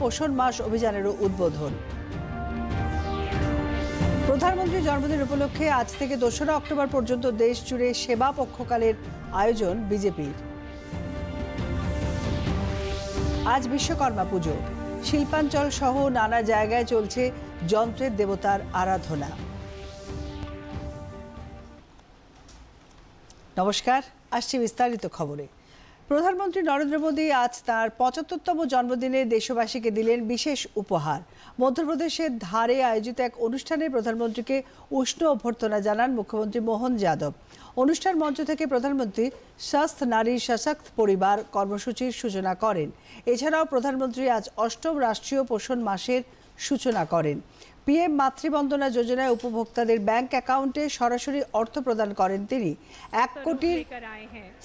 পোষণ মাস অভিযানেরও উদ্বোধন। প্রধানমন্ত্রীর জন্মদিন উপলক্ষে আজ থেকে দোসরা অক্টোবর পর্যন্ত দেশ জুড়ে সেবা পক্ষকালের আয়োজন বিজেপির। আজ বিশ্বকর্মা পুজো। শিল্পাঞ্চল সহ নানা জায়গায় চলছে যন্ত্রের দেবতার আরাধনা। নমস্কার, আসছি বিস্তারিত খবরে। প্রধানমন্ত্রী নরেন্দ্র মোদী আজ তার পঁচাত্তরতম জন্মদিনে দেশবাসীকে দিলেন বিশেষ উপহার। মধ্যপ্রদেশের ধারে আয়োজিত এক অনুষ্ঠানে প্রধানমন্ত্রীকে উষ্ণ অভ্যর্থনা জানান মুখ্যমন্ত্রী মোহন যাদব। অনুষ্ঠান মঞ্চ থেকে প্রধানমন্ত্রী স্বাস্থ নারী, সশক্ত পরিবার কর্মসূচির সূচনা করেন। এছাড়াও প্রধানমন্ত্রী আজ অষ্টম রাষ্ট্রীয় পোষণ মাসের সূচনা করেন। পিএম মাতৃবন্দনা যোজনায় উপভোক্তাদের ব্যাংক অ্যাকাউন্টে সরাসরি অর্থ প্রদান করেন তিনি। এক কোটির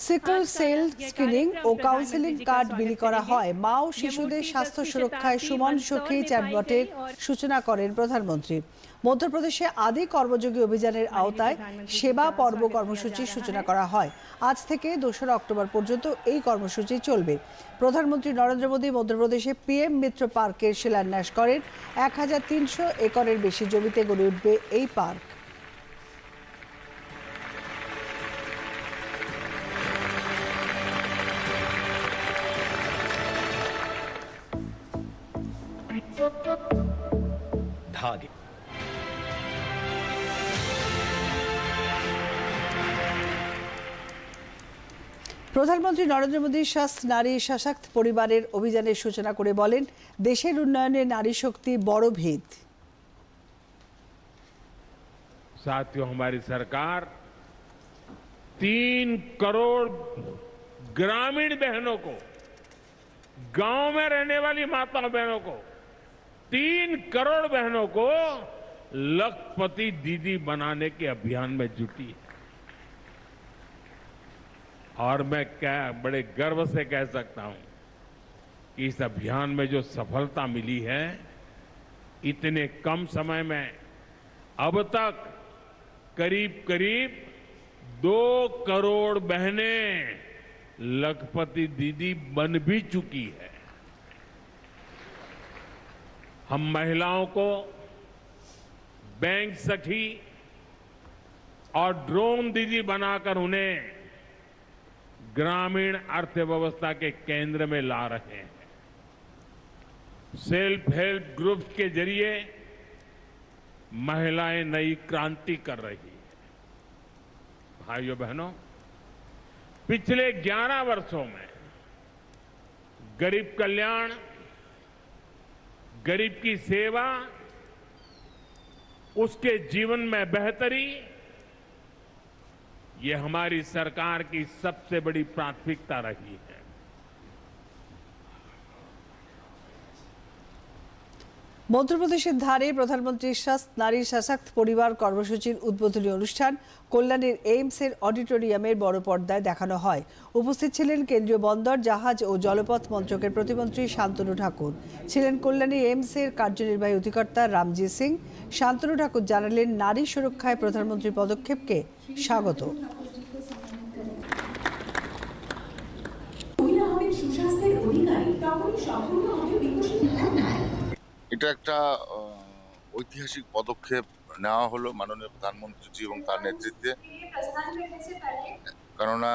সিকল সেল স্ক্রিনিং ও কাউন্সেলিং কার্ড বিলি করা হয়। মা ও শিশুদের স্বাস্থ্য সুরক্ষায় সুমন সখী চ্যাটবটের সূচনা করেন প্রধানমন্ত্রী। মধ্যপ্রদেশে আদি কর্মযোগী অভিযানের আওতায় সেবা পর্ব কর্মসূচির সূচনা করা হয়। আজ থেকে দোসরা অক্টোবর পর্যন্ত এই কর্মসূচি চলবে। প্রধানমন্ত্রী নরেন্দ্র মোদী মধ্যপ্রদেশে পিএম মিত্র পার্কের শিলান্যাস করেন। এক হাজার তিনশো একরের বেশি জমিতে গড়ে উঠবে এই পার্ক। প্রধানমন্ত্রী নরেন্দ্র মোদী স্বাস্থ্য নারী সশক্ত পরিবারের অভিযানের সূচনা করে বলেন দেশের উন্নয়নে নারী শক্তি বড় ভিত साथियों, हमारी सरकार तीन करोड़ ग्रामीण बहनों को, गाँव में रहने वाली माता बहनों को, तीन करोड़ बहनों को लखपति दीदी बनाने के अभियान में जुटी है। और मैं क्या, बड़े गर्व से कह सकता हूँ कि इस अभियान में जो सफलता मिली है, इतने कम समय में, अब तक करीब करीब दो करोड़ बहनें लखपति दीदी बन भी चुकी है। हम महिलाओं को बैंक सखी और ड्रोन दीदी बनाकर उन्हें ग्रामीण अर्थव्यवस्था के केंद्र में ला रहे हैं। सेल्फ हेल्प ग्रुप्स के ज़रिए महिलाएँ नई क्रांति कर रही है भाइयों बहनों, पिछले 11 वर्षों में गरीब कल्याण, गरीब की सेवा, उसके जीवन में बेहतरी, ये हमारी सरकार की सबसे बड़ी प्राथमिकता रही है। মধ্যপ্রদেশের ধারে প্রধানমন্ত্রী নারী সশক্ত পরিবার কর্মসূচির উদ্বোধনী অনুষ্ঠান কল্যাণের এইমসের অডিটোরিয়ামের বড় পর্দায় দেখানো হয়। উপস্থিত ছিলেন কেন্দ্রীয় বন্দর, জাহাজ ও জলপথ মন্ত্রকের প্রতিমন্ত্রী শান্তনু ঠাকুর। ছিলেন কল্যাণী এইমসের কার্যনির্বাহী অধিকর্তা রামজি সিং। শান্তনু ঠাকুর জানালেন, নারী সুরক্ষায় প্রধানমন্ত্রীর পদক্ষেপকে স্বাগত মহিলা হবেন সুস্বাস্থ্যের অধিকারী তখনই সম্পূর্ণ হবে বিকশিত এটা একটা ঐতিহাসিক পদক্ষেপ নেওয়া হলো মাননীয় প্রধানমন্ত্রীজি এবং তার নেতৃত্বে। কেননা,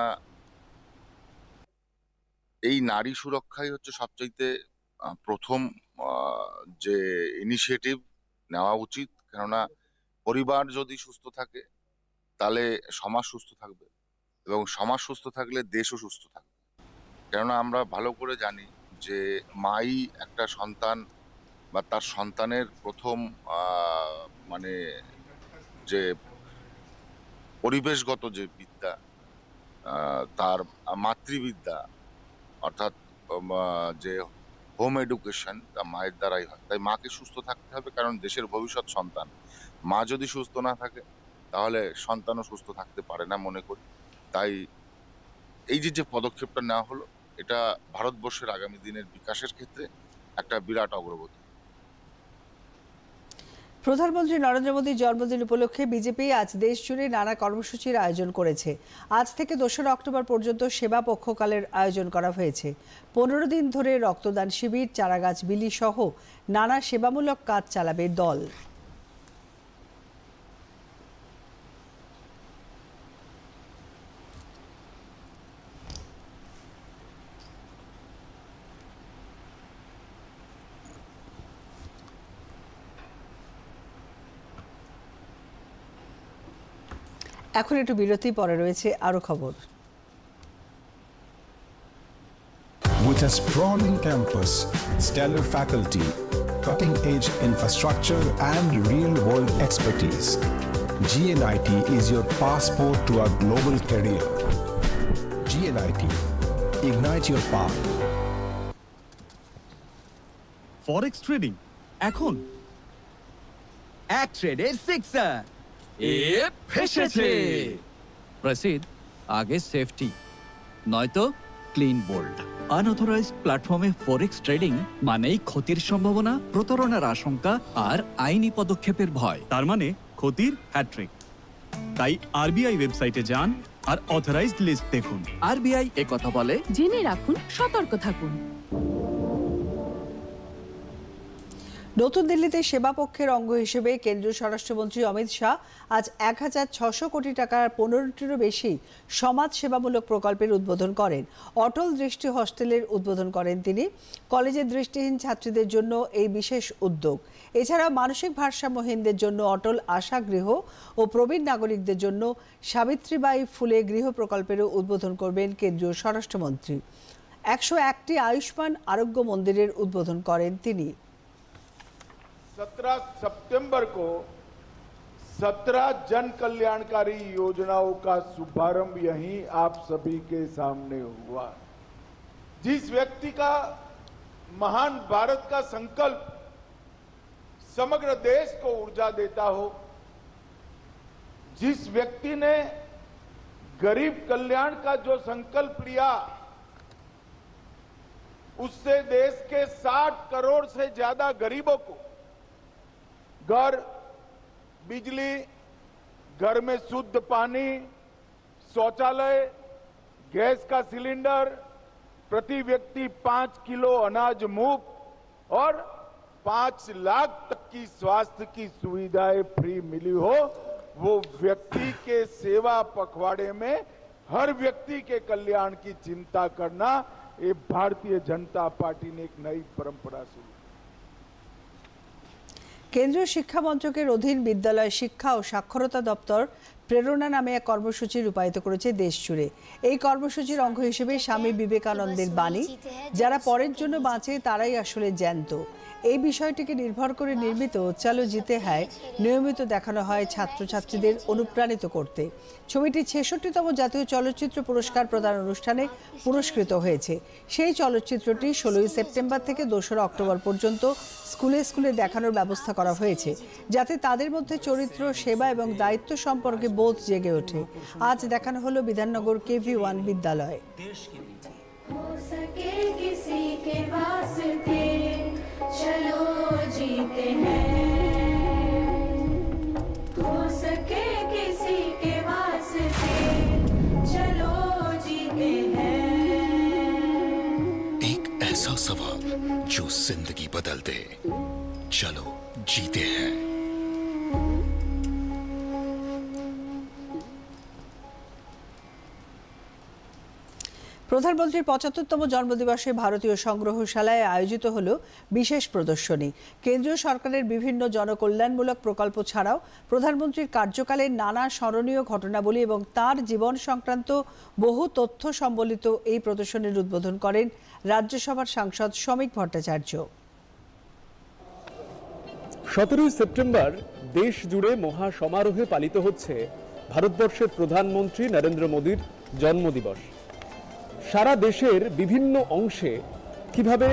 এই নারী সুরক্ষাই হচ্ছে সবচাইতে প্রথম যে ইনিশিয়েটিভ নেওয়া উচিত। কেননা, পরিবার যদি সুস্থ থাকে, তাহলে সমাজ সুস্থ থাকবে এবং সমাজ সুস্থ থাকলে দেশও সুস্থ থাকবে। কেননা, আমরা ভালো করে জানি যে মাই একটা সন্তান বা তার সন্তানের প্রথম মানে যে পরিবেশগত যে বিদ্যা তার মাতৃবিদ্যা, অর্থাৎ যে হোম এডুকেশন তা মায়ের দ্বারাই হয়। তাই মাকে সুস্থ থাকতে হবে কারণ দেশের ভবিষ্যৎ সন্তান। মা যদি সুস্থ না থাকে, তাহলে সন্তানও সুস্থ থাকতে পারে না মনে করি। তাই এই যে যে পদক্ষেপটা নেওয়া হলো, এটা ভারতবর্ষের আগামী দিনের বিকাশের ক্ষেত্রে একটা বিরাট অগ্রগতি। প্রধানমন্ত্রী নরেন্দ্র মোদীর জন্মদিন উপলক্ষে বিজেপি আজ দেশ জুড়ে নানা কর্মসূচির আয়োজন করেছে। আজ থেকে দোসরা অক্টোবর পর্যন্ত সেবা পক্ষকালের আয়োজন করা হয়েছে। পনেরো দিন ধরে রক্তদান শিবির, চারাগাছ বিলি সহ নানা সেবামূলক কাজ চালাবে দল। এখন একটু বিরতি পরে রয়েছে আরও খবর With a sprawling campus, stellar faculty, cutting edge infrastructure, and real world expertise, GNIT is your passport to a global career. GNIT, ignite your path. Forex trading এখন এক ট্রেডের সিক্সার এ ফেসেছে। প্রসিদ আগে সেফটি নয়তো ক্লিন বোল্ড আনঅথরাইজড প্ল্যাটফর্মে forex trading মানেই ক্ষতির সম্ভাবনা প্রতারণার আশঙ্কা আর আইনি পদক্ষেপের ভয়। তার মানে ক্ষতির হ্যাট্রিক তাই আরবিআই ওয়েবসাইটে যান আর অথরাইজড লিস্ট দেখুন। আরবিআই কথা বলে। জেনে রাখুন সতর্ক থাকুন। নতুন দিল্লিতে সেবা পক্ষের অঙ্গ হিসেবে কেন্দ্রীয় স্বরাষ্ট্রমন্ত্রী অমিত শাহ আজ এক হাজার ছশো কোটি টাকার পনেরোটিরও বেশি সমাজ সেবামূলক প্রকল্পের উদ্বোধন করেন। অটল দৃষ্টি হস্টেলের উদ্বোধন করেন তিনি। কলেজের দৃষ্টিহীন ছাত্রীদের জন্য এই বিশেষ উদ্যোগ। এছাড়া মানসিক ভারসাম্যহীনদের জন্য অটল আশা গৃহ ও প্রবীণ নাগরিকদের জন্য সাবিত্রীবাই ফুলে গৃহ প্রকল্পেরও উদ্বোধন করবেন কেন্দ্রীয় স্বরাষ্ট্রমন্ত্রী। একশো একটি আয়ুষ্মান আরোগ্য মন্দিরের উদ্বোধন করেন তিনি। 17 सितंबर को 17 जन कल्याणकारी योजनाओं का शुभारंभ यहीं आप सभी के सामने हुआ। जिस व्यक्ति का महान भारत का संकल्प समग्र देश को ऊर्जा देता हो, जिस व्यक्ति ने गरीब कल्याण का जो संकल्प लिया, उससे देश के 60 करोड़ से ज़्यादा गरीबों को घर, बिजली, घर में शुद्ध पानी, शौचालय, गैस का सिलेंडर, प्रति व्यक्ति पाँच किलो अनाज मुफ़्त और पाँच लाख तक की स्वास्थ्य की सुविधाएँ फ्री मिली हो, वो व्यक्ति के सेवा पखवाड़े में हर व्यक्ति के कल्याण की चिंता करना, ये भारतीय जनता पार्टी ने एक नई परंपरा शुरू। কেন্দ্রীয় শিক্ষা মন্ত্রকের অধীন বিদ্যালয় শিক্ষা ও সাক্ষরতা দপ্তর প্রেরণা নামে এক কর্মসূচি রূপায়িত করেছে দেশ জুড়ে। এই কর্মসূচির অঙ্গ হিসেবে স্বামী বিবেকানন্দের বাণী, যারা পরের জন্য বাঁচে তারাই আসলে জ্যান্ত। এই বিষয়টিকে নির্ভর করে নির্মিত চলো জিতে হ্যায় নিয়মিত দেখানো হয় ছাত্রছাত্রীদের অনুপ্রাণিত করতে। ছবিটি ছেষট্টিতম জাতীয় চলচ্চিত্র পুরস্কার প্রদান অনুষ্ঠানে পুরস্কৃত হয়েছে। সেই চলচ্চিত্রটি ষোলোই সেপ্টেম্বর থেকে দোসরা অক্টোবর পর্যন্ত স্কুলে স্কুলে দেখানোর ব্যবস্থা করা হয়েছে, যাতে তাদের মধ্যে চরিত্র, সেবা এবং দায়িত্ব সম্পর্কে বোধ জেগে ওঠে। আজ দেখানো হলো বিধাননগর কেভি ওয়ান বিদ্যালয়। किसी के चलो जीते हैं। एक ऐसा सवाल जो ज़िंदगी बदल दे। चलो जीते हैं। প্রধানমন্ত্রীর পঁচাত্তরতম জন্মদিবসে ভারতীয় সংগ্রহশালায় আয়োজিত হল বিশেষ প্রদর্শনী। কেন্দ্রীয় সরকারের বিভিন্ন জনকল্যাণমূলক প্রকল্প ছাড়াও প্রধানমন্ত্রীর কার্যকালের নানা স্মরণীয় ঘটনাবলী এবং তার জীবন সংক্রান্ত বহু তথ্য সম্বলিত এই প্রদর্শনীর উদ্বোধন করেন রাজ্যসভার সাংসদ শ্রমিক ভট্টাচার্য। সতেরোই সেপ্টেম্বর দেশ জুড়ে মহা সমারোহে পালিত হচ্ছে ভারতবর্ষের প্রধানমন্ত্রী নরেন্দ্র মোদীর জন্মদিবস। সারা দেশের বিভিন্ন অংশে কীভাবে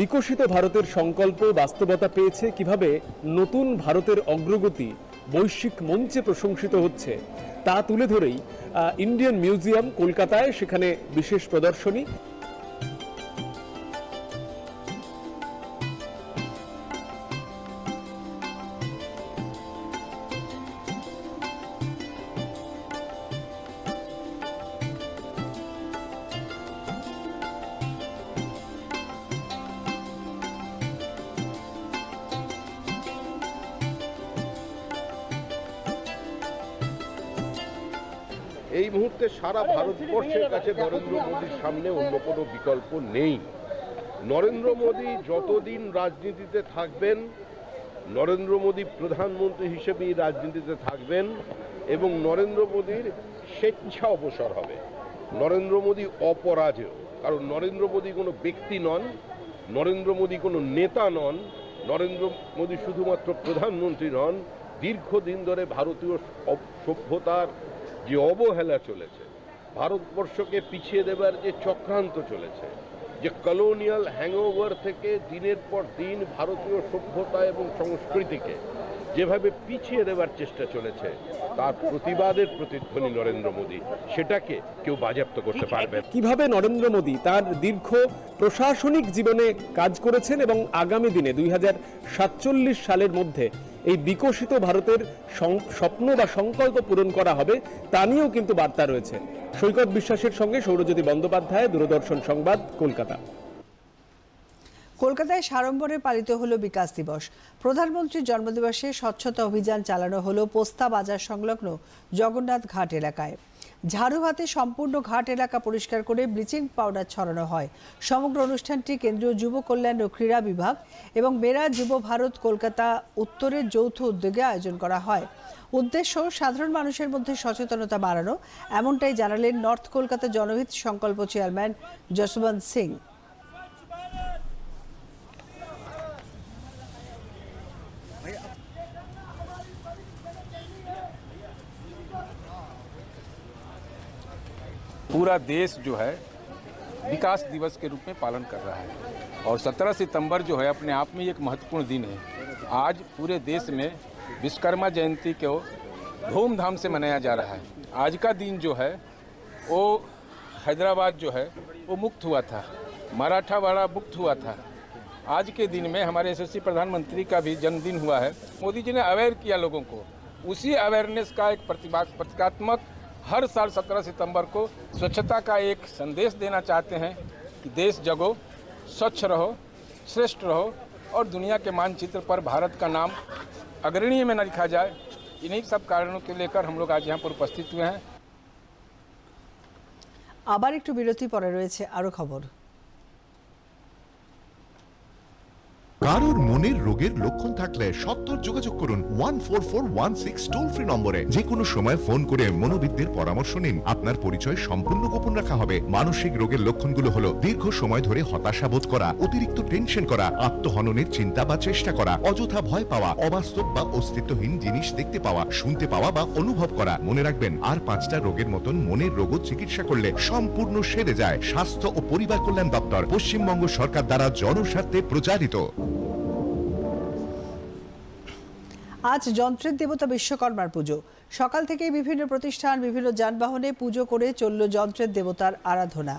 বিকশিত ভারতের সংকল্প বাস্তবতা পেয়েছে, কীভাবে নতুন ভারতের অগ্রগতি বৈশ্বিক মঞ্চে প্রশংসিত হচ্ছে, তা তুলে ধরেই ইন্ডিয়ান মিউজিয়াম কলকাতায় সেখানে বিশেষ প্রদর্শনী। এই মুহূর্তে সারা ভারতবর্ষের কাছে নরেন্দ্র মোদীর সামনে অন্য কোনো বিকল্প নেই। নরেন্দ্র মোদী যতদিন রাজনীতিতে থাকবেন নরেন্দ্র মোদী প্রধানমন্ত্রী হিসেবেই রাজনীতিতে থাকবেন এবং নরেন্দ্র মোদীর স্বেচ্ছা অবসর হবে। নরেন্দ্র মোদী অপরাজেয় কারণ নরেন্দ্র মোদী কোনো ব্যক্তি নন নরেন্দ্র মোদী কোনো নেতা নন নরেন্দ্র মোদী শুধুমাত্র প্রধানমন্ত্রী নন দীর্ঘদিন ধরে ভারতীয় সভ্যতার যে অবহেলা চলেছে, ভারতবর্ষকে পিছিয়ে দেবার যে চক্রান্ত চলেছে, যে কলোনিয়াল হ্যাংওভার থেকে দিনের পর দিন ভারতীয় সভ্যতা এবং সংস্কৃতিকে যেভাবে পিছিয়ে দেবার চেষ্টা চলেছে তার প্রতিবাদের প্রতিধ্বনি নরেন্দ্র মোদী। সেটাকে কেউ বাজেয়াপ্ত করতে পারবে কীভাবে নরেন্দ্র মোদী তার দীর্ঘ প্রশাসনিক জীবনে কাজ করেছেন এবং আগামী দিনে দুই হাজার সাতচল্লিশ সালের মধ্যে এই বিকশিত ভারতের স্বপ্ন বা সংকল্প পূরণ করা হবে তা নিয়েও কিন্তু বার্তা রয়েছে। সৈকত বিশ্বাসের সঙ্গে সৌরজ্যোতি বন্দ্যোপাধ্যায় দূরদর্শন সংবাদ কলকাতা। কলকাতায় সাড়ম্বরে পালিত হলো বিকাশ দিবস। প্রধানমন্ত্রীর জন্মদিবসে স্বচ্ছতা অভিযান চালানো হলো পোস্তা বাজার সংলগ্ন জগন্নাথ ঘাট এলাকায়। ঝাড়ু হাতে সম্পূর্ণ ঘাট এলাকা পরিষ্কার করে ব্লিচিং পাউডার ছড়ানো হয়। সমগ্র অনুষ্ঠানটি কেন্দ্রীয় যুব কল্যাণ ও ক্রীড়া বিভাগ এবং মেরা যুব ভারত কলকাতা উত্তরের যৌথ উদ্যোগে আয়োজন করা হয়। উদ্দেশ্য, সাধারণ মানুষের মধ্যে সচেতনতা বাড়ানো, এমনটাই জানালেন নর্থ কলকাতা জনহিত সংকল্প চেয়ারম্যান যশবন্ত সিং। पूरा देश जो है विकास दिवस के रूप में पालन कर रहा है। और 17 सितंबर जो है, अपने आप में एक महत्वपूर्ण दिन है। आज पूरे देश में विश्वकर्मा जयंती को धूमधाम से मनाया जा रहा है। आज का दिन जो है, वो हैदराबाद जो है, वो मुक्त हुआ था। मराठावाड़ा मुक्त हुआ था। आज के दिन में हमारे यशस्वी प्रधानमंत्री का भी जन्मदिन हुआ है। मोदी जी ने अवेयर किया लोगों को। उसी अवेयरनेस का एक प्रतिभा प्रतीकात्मक हर साल 17 सितंबर को स्वच्छता का एक संदेश देना चाहते हैं कि देश जगो स्वच्छ रहो श्रेष्ठ रहो और दुनिया के मानचित्र पर भारत का नाम अग्रणीय में न लिखा जाए इन्हीं सब कारणों के लेकर हम लोग आज यहाँ पर उपस्थित हुए हैं আবার একটু বিরতি পরে রয়েছে আরো খবর কারোর মনের রোগের লক্ষণ থাকলে সত্তর যোগাযোগ করুন one four four one six toll free নম্বরে। যে কোনো সময় ফোন করে মনোবিদদের পরামর্শ নিন। আপনার পরিচয় সম্পূর্ণ গোপন রাখা হবে। মানসিক রোগের লক্ষণগুলো হলো দীর্ঘ সময় ধরে হতাশা বোধ করা, অতিরিক্ত টেনশন করা, আত্মহননের চিন্তা বা চেষ্টা করা, অযথা ভয় পাওয়া, অবাস্তব বা অস্তিত্বহীন জিনিস দেখতে পাওয়া, শুনতে পাওয়া বা অনুভব করা। মনে রাখবেন, আর পাঁচটা রোগের মতন মনের রোগও চিকিৎসা করলে সম্পূর্ণ সেরে যায়। স্বাস্থ্য ও পরিবার কল্যাণ দপ্তর, পশ্চিমবঙ্গ সরকার দ্বারা জনস্বার্থে প্রচারিত। আজ যন্ত্রের দেবতা বিশ্বকর্মার পুজো। সকাল থেকেই বিভিন্ন প্রতিষ্ঠান, বিভিন্ন যানবাহনে পুজো করে চলল যন্ত্রের দেবতার আরাধনা।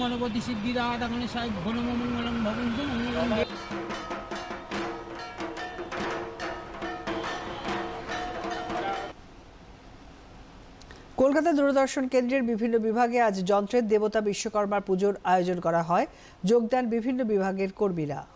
গণপতি সাহেব ঘনমঙ্গলম কলকাতা দূরদর্শন কেন্দ্রের বিভিন্ন বিভাগে আজ যন্ত্রের দেবতা বিশ্বকর্মার পুজোর আয়োজন করা হয়। যোগদান বিভিন্ন বিভাগের কর্মীরা।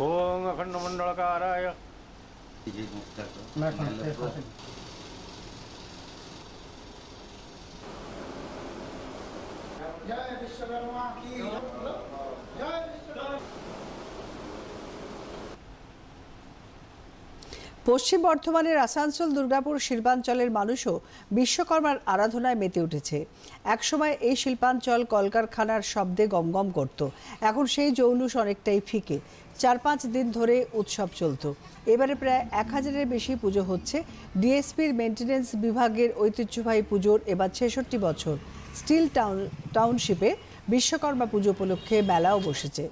ओम अखंड मंडलकाराय পশ্চিম বর্ধমানের আসানসোল, দুর্গাপুর শিল্পাঞ্চলের মানুষও বিশ্বকর্মার আরাধনায় মেতে উঠেছে। একসময় এই শিল্পাঞ্চল কলকারখানার শব্দে গমগম করত। এখন সেই জৌলুস অনেকটাই ফিকে। চার পাঁচ দিন ধরে উৎসব চলতো। এবারে প্রায় এক হাজারের বেশি পুজো হচ্ছে ডিএসপির মেনটেন্যান্স বিভাগের ঐতিহ্যবাহী পুজোর এবার ছেষট্টি বছর। স্টিল টাউন, টাউনশিপে বিশ্বকর্মা পুজো উপলক্ষে মেলাও বসেছে।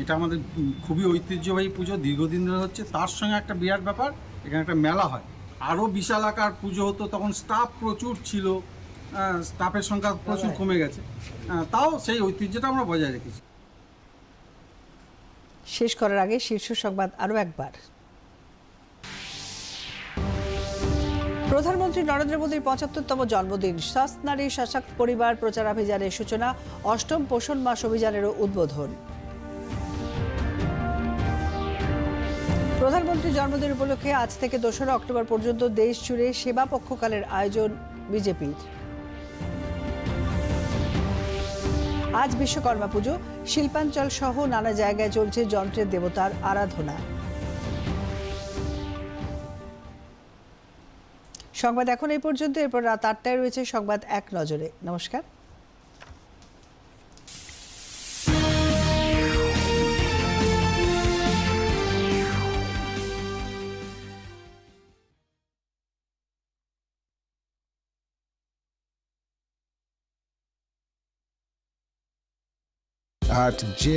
এটা আমাদের খুবই ঐতিহ্যবাহী পুজো দীর্ঘদিন ধরে হচ্ছে। তার সঙ্গে একটা বিরাট ব্যাপার এখানে একটা মেলা হয়। আরও বিশাল আকার পুজো হতো তখন স্টাফ প্রচুর ছিল স্টাফের সংখ্যা প্রচুর কমে গেছে। তাও সেই ঐতিহ্যটা আমরা বজায় রেখেছি। শেষ করার আগে শীর্ষ সংবাদ আরও একবার। প্রধানমন্ত্রী নরেন্দ্র মোদীর পঁচাত্তরতম জন্মদিন। সস্ত নারী সশক্ত পরিবার প্রচারাভিযানের সূচনা অষ্টম পোষণ মাস অভিযানেরও উদ্বোধন। প্রধানমন্ত্রী জন্মদিন উপলক্ষে আজ থেকে দোসরা অক্টোবর পর্যন্ত দেশ জুড়ে সেবা পক্ষকালের আয়োজন বিজেপির আজ বিশ্বকর্মা পুজো, শিল্পাঞ্চল সহ নানা জায়গায় চলছে যন্ত্রের দেবতার আরাধনা। সংবাদ এখন এই পর্যন্ত, এরপর রাত আটটায় রয়েছে সংবাদ এক নজরে। নমস্কার। uh, to jail.